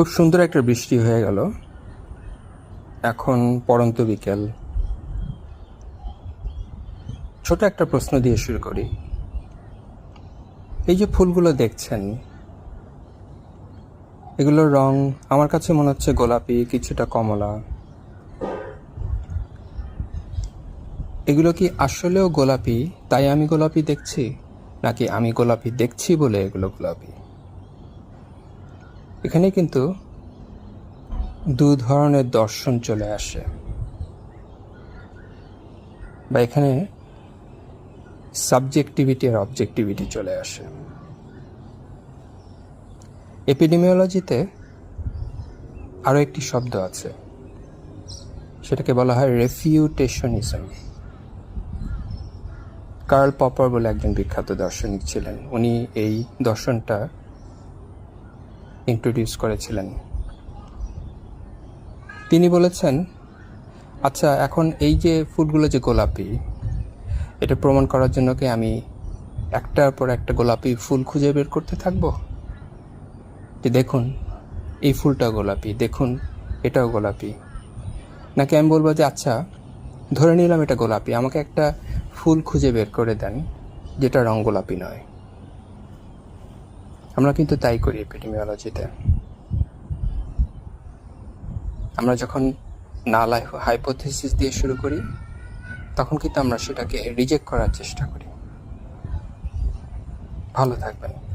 খুব সুন্দর একটা বৃষ্টি হয়ে গেল। এখন পরন্ত বিকেল। ছোট একটা প্রশ্ন দিয়ে শুরু করি। এই যে ফুলগুলো দেখছেন, এগুলোর রং আমার কাছে মনে হচ্ছে গোলাপি, কিছুটা কমলা। এগুলো কি আসলেও গোলাপি, তাই আমি গোলাপি দেখছি, নাকি আমি গোলাপি দেখছি বলে এগুলো গোলাপি? এখানে কিন্তু দু ধরনের দর্শন চলে আসে। বা এখানে সাবজেক্টিভিটি আর অবজেক্টিভিটি চলে আসে। এপিডেমিওলজিতে আরও একটি শব্দ আছে। সেটাকে বলা হয় রেফিউটেশনিজম কার্ল পপার বলে একজন বিখ্যাত দার্শনিক ছিলেন। উনি এই দর্শনটা ইন্ট্রোডিউস করেছিলেন। তিনি বলেছেন আচ্ছা এখন এই যে ফুলগুলো যে গোলাপি, এটা প্রমাণ করার জন্য কি আমি একটার পর একটা গোলাপি ফুল খুঁজে বের করতে থাকব? যে দেখুন, এই ফুলটা গোলাপি, দেখুন, এটাও গোলাপি। নাকি আমি বলব যে আচ্ছা ধরে নিলাম এটা গোলাপি, আমাকে একটা ফুল খুঁজে বের করে দেন, যেটা রং গোলাপি নয়। আমরা কিন্তু তাই করি এপিডেমিওলজিতে আমরা যখন নাল হাইপোথেসিস দিয়ে শুরু করি, তখন কিন্তু আমরা সেটাকে রিজেক্ট করার চেষ্টা করি। ভালো থাকবেন।